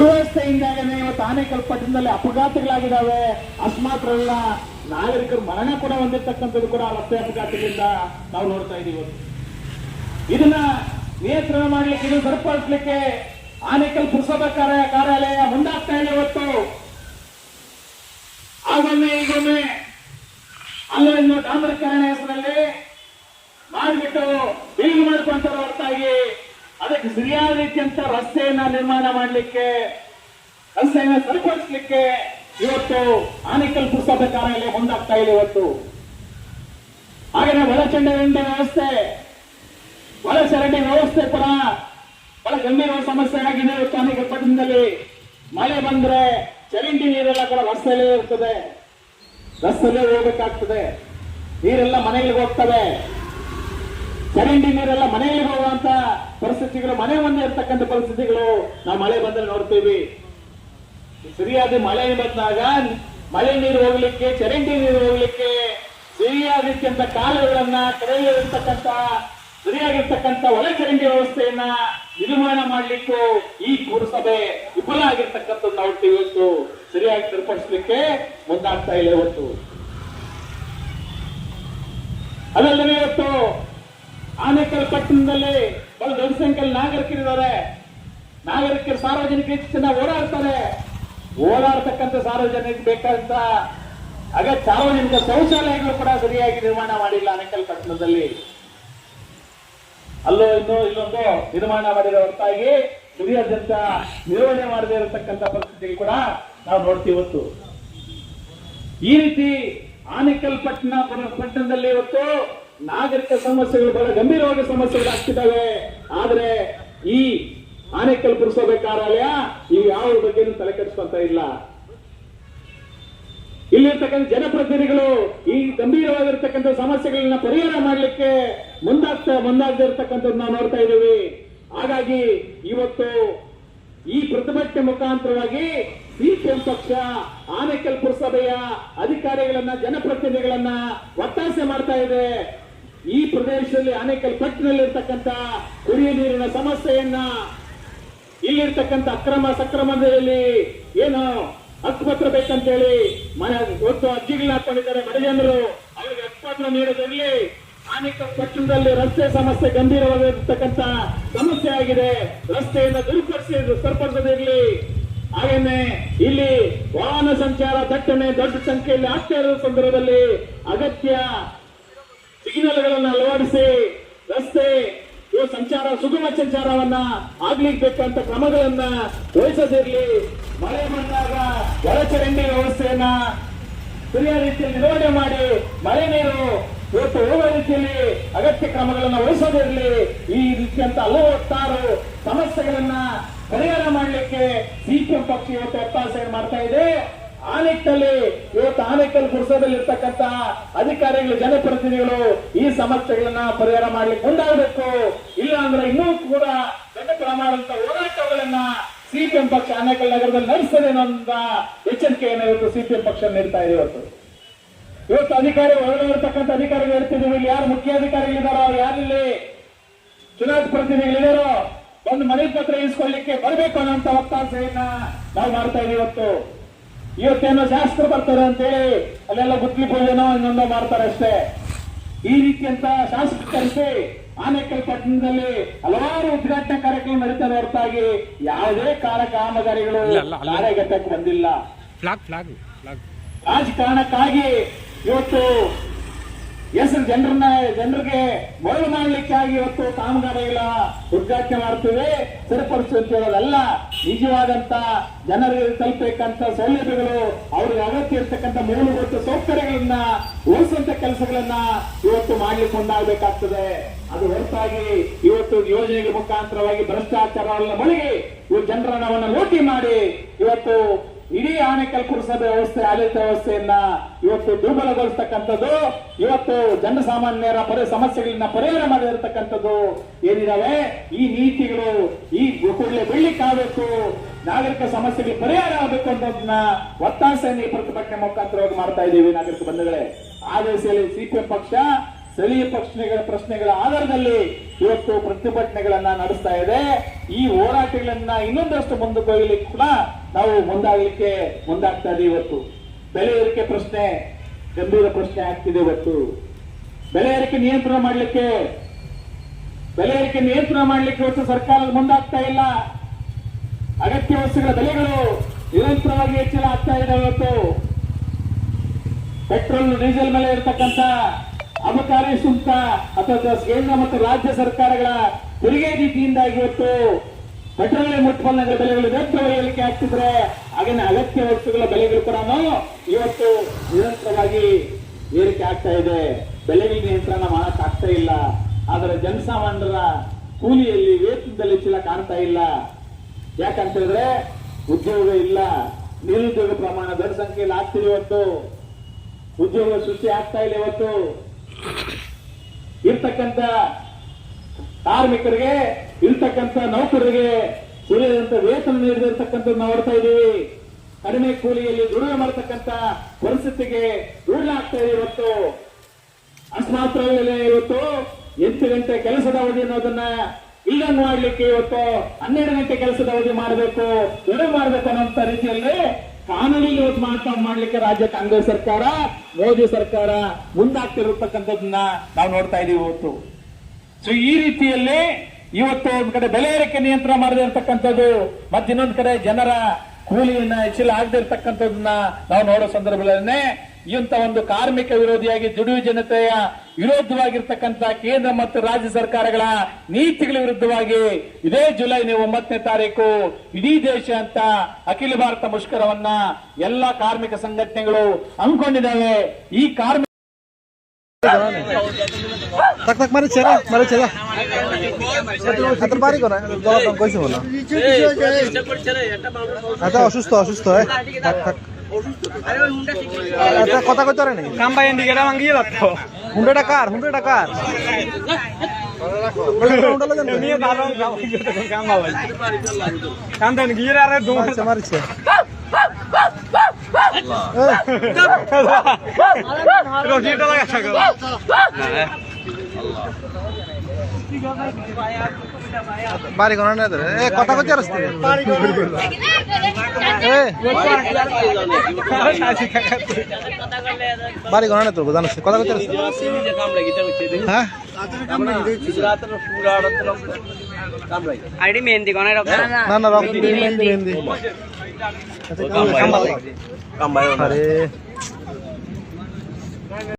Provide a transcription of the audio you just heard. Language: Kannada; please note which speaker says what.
Speaker 1: ದುರ್ವ್ಯವಸ್ಥೆಯಿಂದಾಗನೇ ಇವತ್ತು ಆನೇಕಲ್ ಪಟ್ಟಣದಲ್ಲಿ ಅಪಘಾತಗಳಾಗಿದ್ದಾವೆ ಅಸ್ಮಾತ್ರಲ್ಲ ನಾಗರಿಕರು ಮರಣ ಕೂಡ ಹೊಂದಿರತಕ್ಕಂಥದ್ದು ಕೂಡ ರಸ್ತೆ ಅಪಘಾತದಿಂದ ನಾವು ನೋಡ್ತಾ ಇದೀವಿ. ಇದನ್ನ ನಿಯಂತ್ರಣ ಮಾಡ್ಲಿಕ್ಕೆ ಇದು ಸರಿಪಡಿಸ್ಲಿಕ್ಕೆ ಆನೇಕಲ್ ಪುರಸಭಾ ಕಾರ್ಯ ಕಾರ್ಯಾಲಯ ಮುಂದಾಗ್ತಾ ಇದೆ ಇವತ್ತು ಆಗೊಮ್ಮೆ, ಈಗೊಮ್ಮೆ ಅಲ್ಲೊಂದು ಡಾಂಬರೀಕರಣ ಸರಿಯಾದ ರೀತಿಯಂತ ರಸ್ತೆಯನ್ನ ನಿರ್ಮಾಣ ಮಾಡಲಿಕ್ಕೆ, ರಸ್ತೆಯನ್ನ ಸರಿಪಡಿಸ್ಲಿಕ್ಕೆ ಇವತ್ತು ಆನೇಕಲ್ ಪುಸ್ತಕ ಕಾರ್ಯಾಲಯ ಮುಂದಾಗ್ತಾ ಇಲ್ಲ ಇವತ್ತು. ಹಾಗೆಯೇ ಒಳಚಂಡ ವ್ಯವಸ್ಥೆ, ಒಳಚರಂಡಿ ವ್ಯವಸ್ಥೆ ಕೂಡ ಬಹಳ ಗಂಭೀರ ಸಮಸ್ಯೆ ಆಗಿದೆ ಇವತ್ತು ಅನೇಕ ಪಟ್ಟಣದಲ್ಲಿ ಮಳೆ ಬಂದ್ರೆ ಚರಂಡಿ ನೀರೆಲ್ಲ ಕೂಡ ರಸ್ತೆಯಲ್ಲೇ ಇರ್ತದೆ. ರಸ್ತೆಯಲ್ಲೇ ಹೋಗ್ಬೇಕಾಗ್ತದೆ. ನೀರೆಲ್ಲ ಮನೆಗಳಿಗೆ ಹೋಗ್ತವೆ. ಚರಂಡಿ ನೀರೆಲ್ಲ ಮನೆಯಲ್ಲಿ ಹೋಗುವಂತ ಪರಿಸ್ಥಿತಿಗಳು, ಮನೆ ಮುಂದೆ ಇರ್ತಕ್ಕಂಥ ಪರಿಸ್ಥಿತಿಗಳು ನಾವು ಮಳೆ ಬಂದ್ರೆ ನೋಡ್ತೀವಿ. ಸರಿಯಾದ ಮಳೆ ಬಂದಾಗ ಮಳೆ ನೀರು ಹೋಗ್ಲಿಕ್ಕೆ, ಚರಂಡಿ ನೀರು ಹೋಗ್ಲಿಕ್ಕೆ ಸರಿಯಾದಕ್ಕಿಂತ ಕಾಲುಗಳನ್ನ ಕರೆಯಲಿರ್ತಕ್ಕಂಥ ಸರಿಯಾಗಿರ್ತಕ್ಕಂಥ ಒಳಚರಂಡಿ ವ್ಯವಸ್ಥೆಯನ್ನ ನಿರ್ಮಾಣ ಮಾಡ್ಲಿಕ್ಕೂ ಈ ಪುರಸಭೆ ವಿಫಲ ಆಗಿರ್ತಕ್ಕಂಥದ್ದು ನಾವು ಇವತ್ತು ಸರಿಯಾಗಿ ಸರಿಪಡಿಸ್ಲಿಕ್ಕೆ ಮುಂದಾಗ್ತಾ ಇಲ್ಲ ಇವತ್ತು. ಅದಲ್ಲದೆ ಇವತ್ತು ಆನೇಕಲ್ ಪಟ್ಟಣದಲ್ಲಿ ಬಹಳ ದೊಡ್ಡ ಸಂಖ್ಯೆಯಲ್ಲಿ ನಾಗರಿಕರಿದ್ದಾರೆ. ನಾಗರಿಕರು ಸಾರ್ವಜನಿಕ ಚೆನ್ನಾಗಿ ಓಡಾಡ್ತಾರೆ. ಓಡಾಡ್ತಕ್ಕಂಥ ಸಾರ್ವಜನಿಕ ಬೇಕಾದಂತ ಆಗ ಸಾರ್ವಜನಿಕ ಶೌಚಾಲಯಗಳು ಕೂಡ ಸರಿಯಾಗಿ ನಿರ್ಮಾಣ ಮಾಡಿಲ್ಲ ಆನೇಕಲ್ ಪಟ್ಟಣದಲ್ಲಿ. ಅಲ್ಲೋ ಇನ್ನು ಇಲ್ಲೊಂದು ನಿರ್ಮಾಣ ಮಾಡಿರೋ ಹೊರತಾಗಿ ಸುರಿಯಾದ್ಯಂತ ನಿರ್ವಹಣೆ ಮಾಡದೇ ಇರತಕ್ಕಂಥ ಪರಿಸ್ಥಿತಿ ಕೂಡ ನಾವು ನೋಡ್ತೀವಿ ಇವತ್ತು ಈ ರೀತಿ ಆನೇಕಲ್ ಪಟ್ಟಣ ಪಟ್ಟಣದಲ್ಲಿ ಇವತ್ತು ನಾಗರಿಕ ಸಮಸ್ಯೆಗಳು ಬಹಳ ಗಂಭೀರವಾದ ಸಮಸ್ಯೆಗಳು ಆಗ್ತಿದ್ದಾವೆ. ಆದ್ರೆ ಈ ಆನೇಕಲ್ ಪುರಸಭೆ ಕಾರ್ಯಾಲಯ ಇವು ಯಾವ ಬಗ್ಗೆ ತಲೆ ಕೆಡಿಸ್ಕೊಂತ ಇಲ್ಲ. ಇಲ್ಲಿರ್ತಕ್ಕಂಥ ಜನಪ್ರತಿನಿಧಿಗಳು ಈ ಗಂಭೀರವಾಗಿರ್ತಕ್ಕಂಥ ಸಮಸ್ಯೆಗಳನ್ನ ಪರಿಹಾರ ಮಾಡಲಿಕ್ಕೆ ಮುಂದಾಗ್ತಾ ಮುಂದಾಗದೇ ಇರ್ತಕ್ಕಂಥದ್ದು ನಾವು ನೋಡ್ತಾ ಇದ್ದೀವಿ. ಹಾಗಾಗಿ ಇವತ್ತು ಈ ಪ್ರತಿಭಟನೆ ಮುಖಾಂತರವಾಗಿ ಸಿಪಿಎಂ ಪಕ್ಷ ಆನೇಕಲ್ ಪುರಸಭೆಯ ಅಧಿಕಾರಿಗಳನ್ನ, ಜನಪ್ರತಿನಿಧಿಗಳನ್ನ ಒತ್ತಾಸೆ ಮಾಡ್ತಾ ಇದೆ. ಈ ಪ್ರದೇಶದಲ್ಲಿ ಆನೇಕಲ್ ಪಟ್ಟಣದಲ್ಲಿ ಇರ್ತಕ್ಕಂಥ ಕುಡಿಯುವ ನೀರಿನ ಸಮಸ್ಯೆಯನ್ನ ಇಲ್ಲಿರ್ತಕ್ಕಂಥ ಅಕ್ರಮ ಸಕ್ರಮದಲ್ಲಿ ಏನು ಹಕ್ಕುಪತ್ರ ಬೇಕಂತೇಳಿ ಮನೆ ಇವತ್ತು ಅರ್ಜಿಗಳನ್ನ ಹಾಕೊಂಡಿದ್ದಾರೆ. ಮನೆ ಜನರು ಅವರಿಗೆ ಹಕ್ಕುಪತ್ರ ನೀಡೋದಿರಲಿ ಆನೇಕಲ್ ಪಟ್ಟಣದಲ್ಲಿ ರಸ್ತೆ ಸಮಸ್ಯೆ ಗಂಭೀರವಾಗಿರ್ತಕ್ಕಂಥ ಸಮಸ್ಯೆ ಆಗಿದೆ. ರಸ್ತೆಯಿಂದ ದುರ್ಪಡಿಸಿ ಸರಿಪಡಿಸದಿರಲಿ ಹಾಗೇನೆ ಇಲ್ಲಿ ವಾಹನ ಸಂಚಾರ ದಟ್ಟಣೆ ದೊಡ್ಡ ಸಂಖ್ಯೆಯಲ್ಲಿ ಆಗ್ತಾ ಇರುವ ಸಂದರ್ಭದಲ್ಲಿ ಅಗತ್ಯ ಸಿಗ್ನಲ್ಗಳನ್ನು ಅಳವಡಿಸಿ ರಸ್ತೆ ಸಂಚಾರ, ಸುಗಮ ಸಂಚಾರವನ್ನ ಆಗ್ಲಿಕ್ಕೆ ಬೇಕಂತ ಕ್ರಮಗಳನ್ನ ವಹಿಸದಿರ್ಲಿ. ಮಳೆ ಬಂದಾಗ ಒಳಚರಂಡಿ ವ್ಯವಸ್ಥೆಯನ್ನ ಸರಿಯಾದ ರೀತಿಯಲ್ಲಿ ನಿರ್ವಹಣೆ ಮಾಡಿ, ಮಳೆ ನೀರು ಇವತ್ತು ಹೋಗುವ ರೀತಿಯಲ್ಲಿ ಅಗತ್ಯ ಕ್ರಮಗಳನ್ನ ವಹಿಸೋದಿರಲಿ. ಈ ರೀತಿಯಂತ ಹಲವತ್ತಾರು ಸಮಸ್ಯೆಗಳನ್ನ ಪರಿಹಾರ ಮಾಡಲಿಕ್ಕೆ ಸಿಪಿಎಂ ಪಕ್ಷ ಇವತ್ತು ಒತ್ತಾಸೆ ಮಾಡ್ತಾ ಇದೆ. ಆ ಇವತ್ತು ಆನೇಕಲ್ ಪುರಸಭೆಯಲ್ಲಿ ಇರ್ತಕ್ಕಂತ ಅಧಿಕಾರಿಗಳು, ಜನಪ್ರತಿನಿಧಿಗಳು ಈ ಸಮಸ್ಯೆಗಳನ್ನ ಪರಿಹಾರ ಮಾಡ್ಲಿಕ್ಕೆ ಮುಂದಾಗಬೇಕು. ಇಲ್ಲ ಅಂದ್ರೆ ಇನ್ನೂ ಕೂಡ ದೊಡ್ಡ ಪ್ರಮಾಣದ ಹೋರಾಟಗಳನ್ನ ಸಿಪಿಎಂ ಪಕ್ಷ ಆನೇಕಲ್ ನಗರದಲ್ಲಿ ನಡೆಸ್ತದೆ ಅನ್ನೋ ಎಚ್ಚರಿಕೆಯನ್ನು ಇವತ್ತು ಸಿಪಿಎಂ ಪಕ್ಷ ನೀಡ್ತಾ ಇದೆ ಇವತ್ತು. ಇವತ್ತು ಅಧಿಕಾರಿ ಹೊರಗಿರ್ತಕ್ಕಂಥ ಅಧಿಕಾರಿಗಳು ಇರ್ತಿದ್ದೀವಿ ಇಲ್ಲಿ ಯಾರು ಮುಖ್ಯಾಧಿಕಾರಿಗಳಿದಾರೋ ಅವ್ರು ಯಾರಿಲ್ಲಿ ಚುನಾಯಿತ ಪ್ರತಿನಿಧಿಗಳಿದಾರೋ ಒಂದು ಮನೆ ಪತ್ರ ಇಸ್ಕೊಳ್ಳಿಕ್ಕೆ ಬರಬೇಕು ಅನ್ನೋಂತ ಒತ್ತಾಸೆಯನ್ನ ನಾವು ಮಾಡ್ತಾ ಇದೀವಿ ಇವತ್ತು. ಇವತ್ತೇನೋ ಶಾಸ್ತ್ರ ಬರ್ತಾರೆ ಅಂತೇಳಿ ಅಲ್ಲೆಲ್ಲ ಗುತ್ಲಿ ಪೂಜೆನೋ ಇನ್ನೊಂದೋ ಮಾಡ್ತಾರೆ ಅಷ್ಟೇ. ಈ ರೀತಿಯಂತ ಶಾಸ್ತ್ರ ಕರೆಸಿ ಆನೇಕಲ್ ಪಟ್ಟಣದಲ್ಲಿ ಹಲವಾರು ಉದ್ಘಾಟನಾ ಕಾರ್ಯಕ್ರಮ ನಡೀತಾರೆ ಹೊರತಾಗಿ ಯಾವುದೇ ಕಾರ ಕಾಮಗಾರಿಗಳು. ಕಾರ್ಯಗತಕ್ಕೆ ಬಂದಿಲ್ಲ. ರಾಜಕಾರಣಕ್ಕಾಗಿ ಇವತ್ತು ಹೆಸರು ಜನರನ್ನ, ಜನರಿಗೆ ಮರಳು ಮಾಡಲಿಕ್ಕಾಗಿ ಇವತ್ತು ಕಾಮಗಾರಿಗಳ ಉದ್ಘಾಟನೆ ಮಾಡ್ತೀವಿ. ಅಂತ ಹೇಳೋದಲ್ಲ, ನಿಜವಾದಂತ ಜನರಿಗೆ ತಲುಪಬೇಕಂತ ಸೌಲಭ್ಯಗಳು ಅವ್ರಿಗೆ ಅಗತ್ಯ ಇರ್ತಕ್ಕಂಥ ಮೂಲಭೂತ ಸೌಕರ್ಯಗಳನ್ನ ಉಳಿಸುವಂತ ಕೆಲಸಗಳನ್ನ ಇವತ್ತು ಮಾಡ್ಲಿಕ್ಕೆ ಮುಂದಾಗಬೇಕಾಗ್ತದೆ ಅದು ಹೊರತಾಗಿ ಇವತ್ತು ಯೋಜನೆಗಳ ಮುಖಾಂತರವಾಗಿ ಭ್ರಷ್ಟಾಚಾರವನ್ನ ಮಳಿಗೆ ಇವತ್ತು ಜನರ ಹಣವನ್ನು ಲೂಟಿ ಮಾಡಿ ಇವತ್ತು ಇಡೀ ಆನೇಕಲ್ ಪುರಸಭೆ ವ್ಯವಸ್ಥೆ, ಆಡಳಿತ ವ್ಯವಸ್ಥೆಯನ್ನ ಇವತ್ತು ದುರ್ಬಲಗೊಳಿಸ್ತಕ್ಕಂಥದ್ದು, ಇವತ್ತು ಜನಸಾಮಾನ್ಯರ ಪರ, ಸಮಸ್ಯೆಗಳನ್ನ ಪರಿಹಾರ ಮಾಡಿರತಕ್ಕಂಥದ್ದು ಏನಿದಾವೆ? ಈ ನೀತಿಗಳು ಈ ಕೂಡಲೇ ಬೆಳ್ಳಿಕ್ಕಾಗಬೇಕು ನಾಗರಿಕ ಸಮಸ್ಯೆಗೆ ಪರಿಹಾರ ಆಗಬೇಕು ಅನ್ನೋದನ್ನ ಒತ್ತಾಸೆಯನ್ನು ಈ ಪ್ರತಿಭಟನೆ ಮುಖಾಂತರವಾಗಿ ಮಾಡ್ತಾ ಇದ್ದೀವಿ ನಾಗರಿಕ ಬಂಧುಗಳೇ. ಆ ದೇಶದಲ್ಲಿ ಸಿಪಿಎಂ ಪಕ್ಷ ಸ್ಥಳೀಯ ಪ್ರಶ್ನೆಗಳ ಪ್ರಶ್ನೆಗಳ ಆಧಾರದಲ್ಲಿ ಇವತ್ತು ಪ್ರತಿಭಟನೆಗಳನ್ನ ನಡೆಸ್ತಾ ಇದೆ. ಈ ಹೋರಾಟಗಳನ್ನ ಇನ್ನೊಂದಷ್ಟು ಮುಂದಕ್ಕೆ ಹೋಗ್ಲಿಕ್ಕೆ ಕೂಡ ನಾವು ಮುಂದಾಗಲಿಕ್ಕೆ ಮುಂದಾಗ್ತಾ ಇದೆ ಇವತ್ತು. ಬೆಲೆ ಏರಿಕೆ ಪ್ರಶ್ನೆ, ಗಂಭೀರ ಪ್ರಶ್ನೆ ಆಗ್ತಿದೆ ಇವತ್ತು. ಬೆಲೆ ಏರಿಕೆ ನಿಯಂತ್ರಣ ಮಾಡಲಿಕ್ಕೆ, ಬೆಲೆ ಏರಿಕೆ ನಿಯಂತ್ರಣ ಮಾಡಲಿಕ್ಕೆ ಇವತ್ತು ಸರ್ಕಾರ ಮುಂದಾಗ್ತಾ ಇಲ್ಲ. ಅಗತ್ಯ ವಸ್ತುಗಳ ಬೆಲೆಗಳು ನಿರಂತರವಾಗಿ ಹೆಚ್ಚಳ ಆಗ್ತಾ ಇದೆ ಇವತ್ತು. ಪೆಟ್ರೋಲ್, ಡೀಸೆಲ್ ಮೇಲೆ ಇರತಕ್ಕಂತ ಅಬಕಾರಿ ಸುಂಕ ಅಥವಾ ಕೇಂದ್ರ ಮತ್ತು ರಾಜ್ಯ ಸರ್ಕಾರಗಳ ತೆರಿಗೆ ನೀತಿಯಿಂದಾಗಿ ಇವತ್ತು ಪೆಟ್ರೋಲಿಯಂ ಉತ್ಪನ್ನಗಳ ಬೆಲೆಗಳು ವೇಗವಾಗಿ ಏರಿಕೆ ಆಗ್ತಿದ್ರೆ ಹಾಗೇನೆ ಅಗತ್ಯ ವಸ್ತುಗಳ ಬೆಲೆಗಳು ಕೂಡ ಇವತ್ತು ನಿರಂತರವಾಗಿ ಏರಿಕೆ ಆಗ್ತಾ ಇದೆ. ಬೆಲೆಗಳ ನಿಯಂತ್ರಣ ಮಾಡಕ್ ಆಗ್ತಾ ಇಲ್ಲ. ಆದರೆ ಜನಸಾಮಾನ್ಯರ ಕೂಲಿಯಲ್ಲಿ ವೇತನದಲ್ಲಿ ಚೀಲ ಕಾಣ್ತಾ ಇಲ್ಲ. ಯಾಕಂತ ಹೇಳಿದ್ರೆ ಉದ್ಯೋಗ ಇಲ್ಲ. ನಿರುದ್ಯೋಗ ಪ್ರಮಾಣ ದೊಡ್ಡ ಸಂಖ್ಯೆಯಲ್ಲಿ ಆಗ್ತಿದೆ ಇವತ್ತು. ಉದ್ಯೋಗ ಸೃಷ್ಟಿ ಆಗ್ತಾ ಇಲ್ಲ ಇವತ್ತು. ಇರ್ತಕ್ಕಂಥ ಕಾರ್ಮಿಕರಿಗೆ, ಇರ್ತಕ್ಕಂಥ ನೌಕರರಿಗೆ ಸರಿಯಾದಂತ ವೇತನ ನೀಡದಿರ್ತಕ್ಕಂಥದ್ದು ನಾವು ನೋಡ್ತಾ ಇದ್ದೀವಿ. ಕಡಿಮೆ ಕೂಲಿಯಲ್ಲಿ ದುಡಿಮೆ ಮಾಡತಕ್ಕಂತ ಪರಿಸ್ಥಿತಿಗೆ ದುಡ್ಲಾಗ್ತಾ ಇದೆ ಇವತ್ತು. ಅಸ್ಮಾತ್ರ ಇವತ್ತು ಎಂಟು ಗಂಟೆ ಕೆಲಸದ ಅವಧಿ ಅನ್ನೋದನ್ನ ಇಲ್ಲಂಗ್ ಮಾಡ್ಲಿಕ್ಕೆ ಇವತ್ತು ಹನ್ನೆರಡು ಗಂಟೆ ಕೆಲಸದ ಅವಧಿ ಮಾಡಬೇಕು ದುಡಿಮೆ ಮಾಡಬೇಕು ಅನ್ನೋಂಥ ರೀತಿಯಲ್ಲಿ ಕಾನೂನಿಗೆ ಇವತ್ತು ಮಾಡ್ತಾ ಮಾಡ್ಲಿಕ್ಕೆ ರಾಜ್ಯ ಕಾಂಗ್ರೆಸ್ ಸರ್ಕಾರ, ಮೋದಿ ಸರ್ಕಾರ ಮುಂದಾಗ್ತಿರತಕ್ಕಂಥದ್ದನ್ನ ನಾವು ನೋಡ್ತಾ ಇದೀವಿ ಇವತ್ತು ಸೊ ಈ ರೀತಿಯಲ್ಲಿ ಇವತ್ತು ಒಂದ್ ಕಡೆ ಬೆಲೆ ಏರಿಕೆ ನಿಯಂತ್ರಣ ಮಾಡದೇ ಇರತಕ್ಕಂಥದ್ದು ಮತ್ತೆ ಇನ್ನೊಂದ್ ಕಡೆ ಜನರ ಕೂಲಿಯನ್ನ ಹೆಚ್ಚಿಲ್ಲ ಆಗದೆ ನಾವು ನೋಡೋ ಸಂದರ್ಭದಲ್ಲೇ ಇಂಥ ಒಂದು ಕಾರ್ಮಿಕ ವಿರೋಧಿಯಾಗಿ ದುಡಿಯುವ ಜನತೆಯ ವಿರೋಧವಾಗಿರ್ತಕ್ಕಂಥ ಕೇಂದ್ರ ಮತ್ತು ರಾಜ್ಯ ಸರ್ಕಾರಗಳ ನೀತಿಗಳ ವಿರುದ್ಧವಾಗಿ ಇದೇ ಜುಲೈ ನೀವು ಒಂಬತ್ತನೇ ತಾರೀಕು ಇಡೀ ದೇಶ ಅಂತ ಅಖಿಲ ಭಾರತ ಮುಷ್ಕರವನ್ನ ಎಲ್ಲಾ ಕಾರ್ಮಿಕ ಸಂಘಟನೆಗಳು ಹಮ್ಮಿಕೊಂಡಿದ್ದಾವೆ ಈ ಕಾರ್ಮಿಕ
Speaker 2: tak tak এটা কথা কইতে পারে নাকি?
Speaker 3: কাম ভাই ডিগেটা ভাঙিয়ে লাগতো
Speaker 2: হুন্ডাটা কার? হুন্ডাটা কার?
Speaker 3: কাম দেন গিয়ে
Speaker 2: বাড়ি কোন না ধরে এ কথা কইতে রাস্তা বাড়ি কোন না তোর জানিস কথা কইতে
Speaker 4: রাস্তা
Speaker 2: কাম লাগি হ্যাঁ মেহেন্দি কোন